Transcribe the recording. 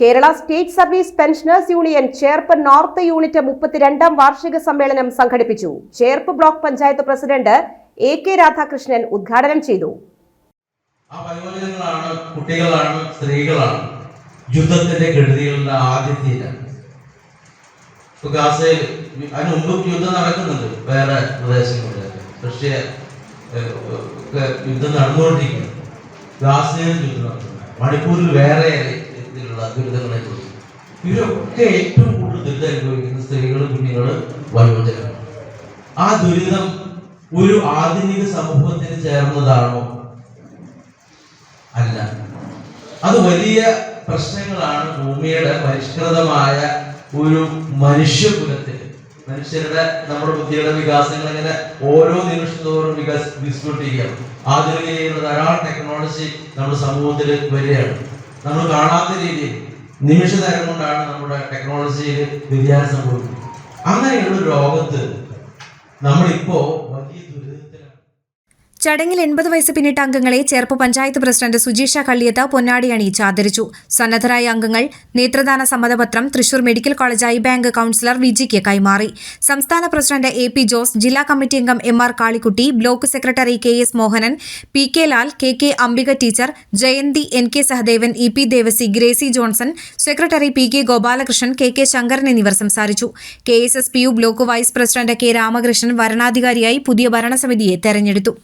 Kerala state service pensioners union Cherpu north unit മുപ്പത്തിരണ്ടാം വാർഷിക സമ്മേളനം സംഘടിപ്പിച്ചു. Cherpu block panchayat president A K Radhakrishnan ഉദ്ഘാടനം ചെയ്തു. ആ വയോജനങ്ങളാണ് കുട്ടികളാണ് സ്ത്രീകളാണ് യുദ്ധത്തിന്റെ കെടുതികളുടെ ആദ്യത്തീര ഇപ്പൊ ഗാസയിൽ അതിന് മുമ്പ് യുദ്ധം നടക്കുന്നുണ്ട് വേറെ പ്രദേശങ്ങളിലൊക്കെ. പക്ഷേ യുദ്ധം നടന്നുകൊണ്ടിരിക്കുന്നു. ഗാസയിൽ യുദ്ധം നടക്കുന്നു മണിപ്പൂരിൽ വേറെ ദുരിതങ്ങളെ കുറിച്ച് ഇവരൊക്കെ ഏറ്റവും കൂടുതൽ ദുരിതം അനുഭവിക്കുന്ന സ്ത്രീകളും കുഞ്ഞുങ്ങളും വയോജനങ്ങൾ ആ ദുരിതം ഒരു ആധുനിക സമൂഹത്തിന് ചേർന്നതാണോ? അല്ല. അത് വലിയ പ്രശ്നങ്ങളാണ് ഭൂമിയുടെ പരിഷ്കൃതമായ ഒരു മനുഷ്യകുലത്തിൽ. മനുഷ്യരുടെ നമ്മുടെ ബുദ്ധിയുടെ വികാസങ്ങൾ ഇങ്ങനെ ഓരോ നിമിഷം തോറും വികാസ വികസിച്ചുകൊണ്ടിരിക്കുകയാണ് ആധുനിക രീതിയിലുള്ള ധാരാളം ടെക്നോളജി നമ്മുടെ സമൂഹത്തിൽ വരികയാണ്. നമ്മൾ കാണാത്ത രീതിയിൽ നിമിഷ നേരം കൊണ്ടാണ് നമ്മുടെ ടെക്നോളജിയിൽ വ്യതിയാനം സംഭവിക്കുന്നത്. അങ്ങനെയുള്ള ലോകത്ത് നമ്മളിപ്പോ വലിയ ദുരിതത്തിലാണ് ചടങ്ങിൽ എൺപത് വയസ്സ് പിന്നിട്ട അംഗങ്ങളെ ചേർപ്പ് പഞ്ചായത്ത് പ്രസിഡന്റ് സുജീഷ കള്ളിയത്ത് പൊന്നാടി അണിയിച്ച് ആദരിച്ചു. സന്നദ്ധരായ അംഗങ്ങൾ നേത്രദാന സമ്മതപത്രം Thrissur medical college eye bank counsellor വിജിക്ക് കൈമാറി. സംസ്ഥാന പ്രസിഡന്റ് എ പി ജോസ് ജില്ലാ കമ്മിറ്റി അംഗം M R Kalikutty block secretary K S Mohanan P K Lal K K Ambika teacher Jayanthi N K Sahadevan E P Devasi Gracy Johnson secretary P K Gopalakrishnan K K Sankaran എന്നിവർ സംസാരിച്ചു. K S S P U block vice president K Ramakrishnan വരണാധികാരിയായി പുതിയ ഭരണസമിതിയെ തെരഞ്ഞെടുത്തു.